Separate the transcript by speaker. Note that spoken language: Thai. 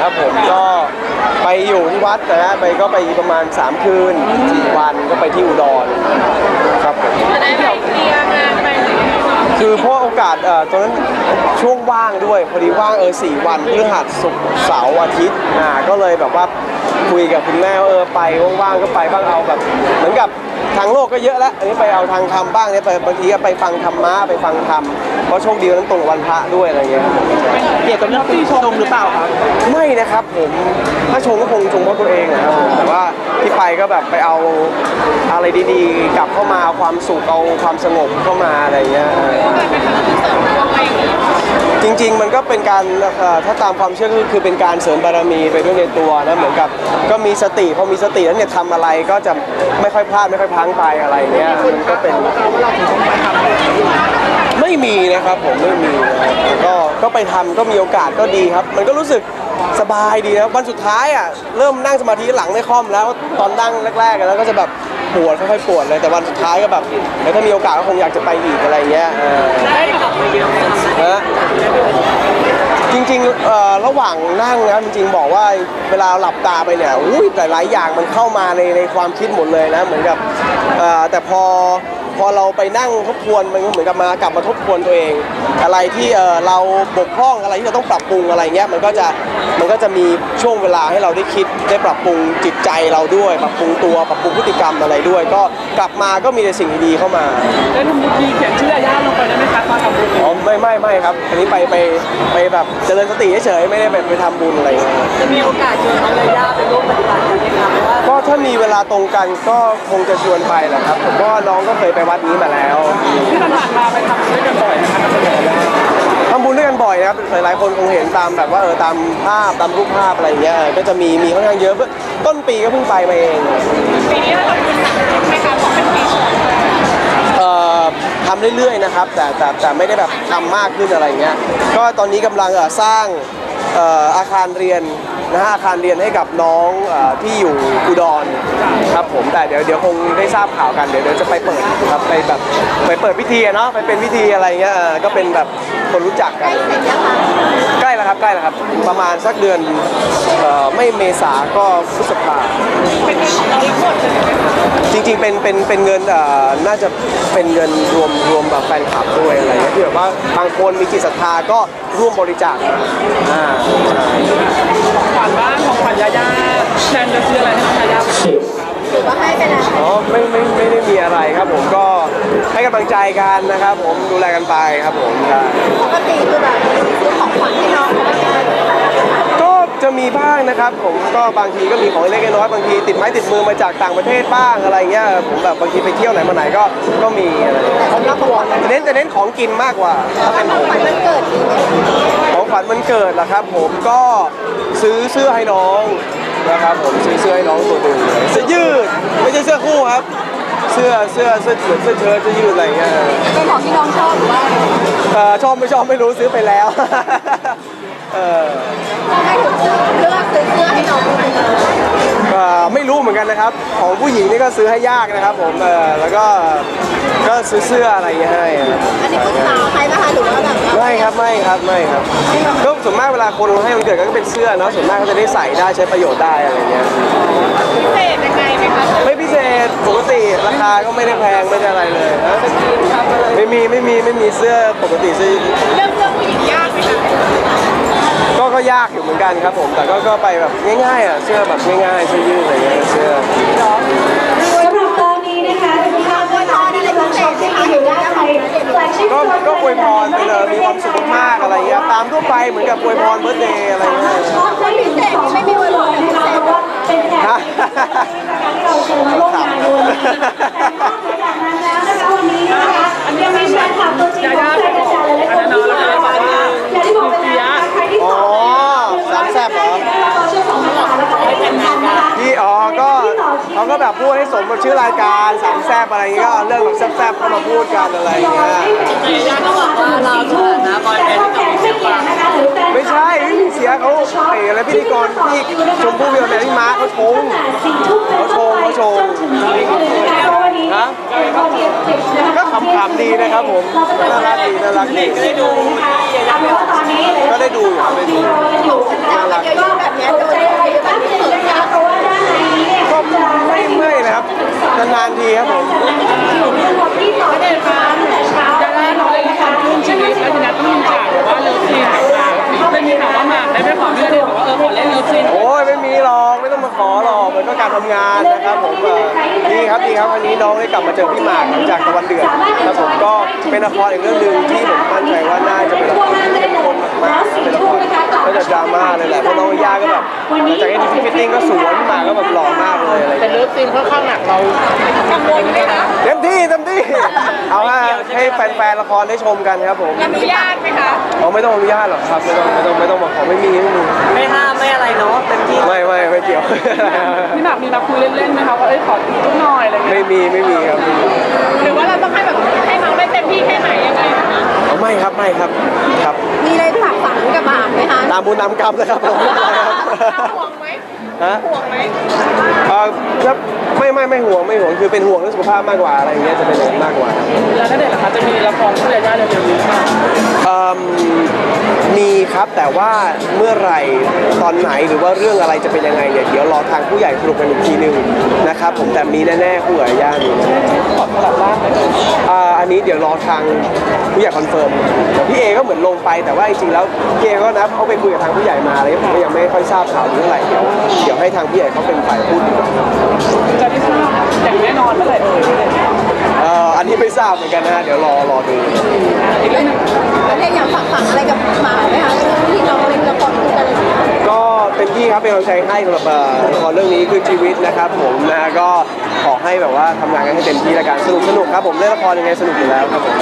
Speaker 1: ครับผมก็ไปอยู่ที่วัดนะฮะไปก็ไปประมาณ 3 คืน4วันก็ไปที่อุดรครับผม
Speaker 2: จะได้แบบเคลียร์งานไปหรือยังไงคะ
Speaker 1: คือเพราะโอกาสเอ่อตอนนั้นช่วงว่างด้วยพอดีว่างเออสี่วันพฤหัสศุกร์เสาร์อาทิตย์อ่าก็เลยแบบว่าคุยกับคุณแม่ว่าเออไปว่างๆก็ไปบ้างเอาแบบเหมือนกับทางโลกก็เยอะแล้วอันนี้ไปเอาทางธรรมบ้างเนี่ยไปบางทีก็ไปฟังธรรมะไปฟังธรรม เพราะโชคดีวันนั้นตรงกับวันพระด้วยอะไรเงี้ยครับผม
Speaker 3: เกี่ยวกับเรื่องปีชงหรือเปล่าครับ
Speaker 1: ไม่นะครับผมถ้าชงก็คงชงเพราะตัวเองนะครับผมแต่ว่าที่ไปก็แบบไปเอาอะไรดีๆ กลับเข้ามาเอาความสุขเอาความสงบเข้ามาอะไร
Speaker 2: ริง
Speaker 1: ๆ มันก็เป็นการถ้าตามความเชื่อก็คือเป็นการเสริมบารมีไปด้วยในตัวนะเหมือนกับก็มีสติพอมีสติแล้วเนี่ยทำอะไรก็จะไม่ค่อยพลาดไม่ค่อยพังไปอะไรเงี้ยมันก็เป็น
Speaker 3: ไม่
Speaker 1: มีนะครับผมไม่มีนะครับก็ก็ไปทำก็มีโอกาสก็ดีครับ มันก็รู้สึก สบายดีนะวันสุดท้ายอะเริ่มนั่งสมาธิหลังไม่ค่อมแล้วตอนนั่งแรกๆแล้วก็จะแบบปวดค่อยๆปวดเลยแต่วันสุดท้ายก็แบบเดี๋ยวถ้ามีโอกาสก็คงอยากจะไปอีกอะไรเงี้ยเออ
Speaker 3: ได้กลับไปเยอะไหมครับ
Speaker 1: ฮะจริงๆเอ่อระหว่างนั่งนะจริงๆบอกว่าเวลาหลับตาไปเนี่ยอุ้ยหลายๆอย่างมันเข้ามาในในความคิดหมดเลยนะเหมือนกับเอ่อแต่พอ พอเราไปนั่งทบทวนมันก็เหมือนกับมากลับมาทบทวนตัวเอง อะไรที่เอ่อเราบกพร่องอะไรที่เราต้องปรับปรุงอะไรเงี้ยมันก็จะมันก็จะมีช่วงเวลาให้เราได้คิดได้ปรับปรุงจิตใจเราด้วย ปรับปรุงตัวปรับปรุงพฤติกรรมอะไรด้วย ก็กลับมาก็มีแต่สิ่งดีๆเข้ามา
Speaker 3: ได้ทำบุญทีเขียนชื่อยาย่าลงไปได้ไหมครับมาทำบุญ
Speaker 1: อ๋อไม่ไม่ไม่ครับอันนี้ไปไปไปแบบเจริญสติเฉยๆไม่ได้แบบไปทำบุญอะไรอย่างเงี้ย
Speaker 3: จะมีโอกาสชวนน้องยาย่าไปร่วมปฏิบัติไหมครับว่า
Speaker 1: ก็ถ้ามีเวลาตรงกันก็คงจะชวนไปแหละครับผมก็น้องก็เคยไปวัดนี้มาแล้ว
Speaker 3: ที่ผ่านมาไปทำด้วยกันบ่อยนะครับกับยาย่า
Speaker 1: ทำบุญด้วยกันบ่อยนะครับหลายๆคนคงเห็นตามแบบว่าเออตามภาพตามรูปภาพอะไรอย่างเงี้ยเออก็จะมีมีค่อนข้างเยอะเพิ่งต้นปีก็เพิ่งไปมาเอง
Speaker 2: ปีนี้เราทำบุญหนักขึ้นไหมคะเพราะเป็นปีชง
Speaker 1: เอ่อทำเรื่อยๆนะครับแต่แต่แต่ไม่ได้แบบทำมากขึ้นอะไรเงี้ยก็ตอนนี้กำลังเอ่อสร้างเอ่ออาคารเรียน นะฮะอาคารเรียนให้กับน้องเอ่อที่อยู่อุดรครับผมแต่เดี๋ยวเดี๋ยวคงได้ทราบข่าวกันเดี๋ยวเดี๋ยวจะไปเปิดครับไปแบบไปเปิดพิธีอะเนาะไปเป็นพิธีอะไรเงี้ยเออก็เป็นแบบ คนรู้จักกันใกล้แล้วครับใกล้แล้วครับ ประมาณสักเดือนเอ่อไม่เมษาก็พฤษภา
Speaker 2: เป็นเงินของเราทั้งหมดเลยไหมคะ
Speaker 1: จริงๆเป็นเป็นเป็นเงินเอ่อน่าจะเป็นเงินรวมรวมแบบแฟนคลับด้วยอะไรเงี้ยที่แบบว่าบางคนมีจิตศรัทธาก็ร่วมบริจาคมาอ่าใช่
Speaker 3: ของขวัญบ้างของขวัญยาย่าแทนจะซื้ออะไรให้น้องยาย่า
Speaker 4: หรือว่าให้ไปแล้ว
Speaker 1: อ๋อไม่ไม่ไม่ได้มีอะไรครับผมก็ ให้กำลังใจกันนะครับ ผมดูแลกันไปครับผมใช่
Speaker 4: ปกติคือแบบซื้อของขวัญให้น้องเขาไหม
Speaker 1: ก็จะมีบ้างนะครับ ผมก็บางทีก็มีของเล็กๆน้อยๆบางทีติดไม้ติดมือมาจากต่างประเทศบ้างอะไรเงี้ยผมแบบบางทีไปเที่ยวไหนมาไหนก็ก็มีอะไรเงี้ย
Speaker 4: แต่สำหรับของขวัญ
Speaker 1: จะเน้นจะเน้นของกินมากกว่าถ้าเป็นผม
Speaker 4: มันเกิดดีไหม
Speaker 1: ของขวัญวันเกิดล่ะครับ ผมก็ซื้อเสื้อให้น้องนะครับผมซื้อเสื้อให้น้องตัวหนึ่งเสื้อยืดไม่ใช่เสื้อคู่ครับ เสื้อเสื้อเสื้อเหมือนเสื้อเชิ้ตเสื้อยืดอะไรเงี้ย
Speaker 4: เป็นของที่น้องชอบหรือว่า
Speaker 1: เออชอบไม่ชอบไม่รู้ซื้อไปแล้ว เออ
Speaker 4: ทำไมถึงซื้อเลือกซื้อเสื้อให้น้องเลย
Speaker 1: เอ่อไม่รู้เหมือนกันนะครับ ของผู้หญิงนี่ก็ซื้อให้ยากนะครับ ผมเออแล้วก็ก็ซื้อเสื้ออะไรเงี้ยให้ครับ
Speaker 4: อันนี้ปรึกษาใครไหมคะหรือว่าแบบ
Speaker 1: ไม่ ครับไม่ครับไม่ครับก็ส่วนมากเวลาคนให้มันเกิดก็เป็นเสื้อเนาะส่วนมากก็จะได้ใส่ได้ใช้ประโยชน์ได้อะไรเงี้ย
Speaker 2: พิเศษยังไงไหมคะ
Speaker 1: ไม่พิเศษปกติราคาก็ไม่ได้แพงไม่ได้อะไรเลยนะไม่มีไม่มีไม่มีเสื้อปกติซื้อ
Speaker 2: เรื่องเรื่องผู้หญิงยากไหมคะ
Speaker 1: ก็ก็ยากอยู่เหมือนกันครับผมแต่ก็ก็ไปแบบง่ายๆอะเสื้อแบบง่ายๆเสื้อยืดอะไรเงี้ยเสื้อ ไปเหมือนกับอวยพรเบิร์ดเดย์อะไรเงี้ย
Speaker 5: ช็อปได้ถึงสองชั่วโมงเลยนะคะเพราะว่าเป็นแขกที่เราเชิญมาร่วมงานในวันนี้แต่น
Speaker 1: เขาก็แบบพูดให้สมกับชื่อรายการสามแซ่บอะไรเงี้ยก็เอาเรื่องแบบแซ่บๆเข้ามาพูดกันอะไรเงี้ย
Speaker 3: ยาก็บอกว่าเราสถานะบอยแบนด์กับพี่เชียงปาง
Speaker 1: ไม่ใช่ไม่มีเสียเขาไอ้อะไรพิธีกรที่ชมพู่เวียแมนที่มาร์คเขาชงเขาชงเขาชงฮะก็ขำๆดีนะครับผมน่ารักดีน่ารักดี
Speaker 3: ได้ดู
Speaker 5: เอาเป็นว่าตอนนี้
Speaker 1: ก็ได้ดูอยู่ครับได้ดู
Speaker 4: แต่มันเยอะๆแบบ
Speaker 1: นานๆทีครับผม
Speaker 5: ที่ต่อเดินมาแต่เช้ายา
Speaker 3: ย่าน้องเล่นละครร่วมชีวิตแล้วทีนี้ต้องมีฉากแบบว่าเลิฟซีนไม่มีข่าวว่าหมากได้ไปขอพี่ณเดชน์บอกว่าเออขอเล่นเลิฟซีน
Speaker 1: โอ้ยไม่มีหรอกไม่ต้องมาขอหรอกมันก็การทำ งานนะครับผมเออดีครับดีครับวันนี้น้องได้กลับมาเจอพี่หมากหลังจากตะวันเดือดครับผมก็เป็นละครอีกเรื่องหนึ่งที่ผมมั่นใจว่าน่าจะเป็นละครที่เข้มข้นมากๆเป็นละครก็จะดราม่าเลยแหละเพราะน้องย่าก็แบบหลังจากที่ฟิตติ้งก็สวยพี่หมากก็แบบหล่อมากเลยอะไรอย่าง
Speaker 3: แต่
Speaker 1: เงี้ย
Speaker 3: เลิฟซีนค่อนข้างหนักเรา
Speaker 2: กังวลไหมคะ
Speaker 1: เต็มที่เต็มที่เอาฮะ ให้แฟนๆละครได้ชมกันครับผม
Speaker 2: อนุญาตไหมคะ
Speaker 1: เราไม่ต้องอนุญาตหรอกครับไม่ต้องไม่ต้องไม่ต้องมาขอไม่มีไม่มี
Speaker 3: ไม่ห้ามไม่อะไรเนาะเต็มที่
Speaker 1: ไม่ไม่ไม่เกี่ยว
Speaker 3: พี่หมากมีมาคุยเล่นๆไหมคะว่าเอ้ยขอจุ๊บหน่อยอะไรเงี้ย
Speaker 1: ไม่มีไม่มีครับไม่มี
Speaker 2: หรือว่าเราต้องให้แบบให้น้องได้เต็มที่แค่ไหนยังไงนะคะ
Speaker 1: เอาไม่ครับไม่ครับครับ
Speaker 4: มีอะไรฝากฝังกับหมากไหมคะ
Speaker 1: ตามบุญตามกรรมนะครับผม
Speaker 2: ห่วงไหม
Speaker 1: ฮะ
Speaker 2: ห่วงไหม
Speaker 1: เอ่อครับ ไม่ไม่ไม่ห่วงไม่ห่วงคือเป็นห่วงเรื่องสุขภาพมากกว่าอะไรอย่างเงี้ยจะเป็นอย่างนั้นมากกว่า
Speaker 3: แล้วณเดชน์ล่ะคะจะมีละครคู่ยาย่าเร็วๆนี้ค่ะ
Speaker 1: เอิ่มมีครับแต่ว่าเมื่อไหร่ตอนไหนหรือว่าเรื่องอะไรจะเป็นยังไงเนี่ยเดี๋ยวรอทางผู้ใหญ่สรุปกันอีกทีหนึงนะครับผมแต่มีแน่ๆคู่กับย่ามี
Speaker 3: ขอสลับร่างไหม
Speaker 1: อ่าอันนี้เดี๋ยวรอทางผู้ใหญ่คอนเฟิร์มแต่พี่เอก็เหมือนลงไปแต่ว่าจริงๆแล้วพี่เอก็นะเขาไปคุยกับทางผู้ใหญ่มาอะไรผมก็ยังไม่ค่อยทราบข่าวเรื่องอะไรเดี๋ยวเดี๋ยวให้ทางผู้ใหญ่เขาเป็นฝ่ายพูดดีกว่า
Speaker 3: จะได้ทราบอย่างแน่นอนเมื่อไหร่เอ่ย
Speaker 1: เอ่ออันนี้ไม่ทราบเหมือนกันนะเดี๋ยวรอรอดู
Speaker 3: อีกเรื่องหนึง
Speaker 4: แล้วเนี่ยอยากฝากฝังอะไรกับหมากไหมคะเรื่องที่น้องเล่นละครคู่กันอะไรอย่างเงี้ย
Speaker 1: ก็เต็มที่ครับเป็นกำลังใจให้สำหรับเอ่อละครเรื่องนี้คือชีวิตนะครับผมนะก็ขอให้แบบว่าทำงานกันให้เต็มที่และกันสนุกสนุกครับผมเล่นละครยังไงสนุกอยู่แล้วครับผม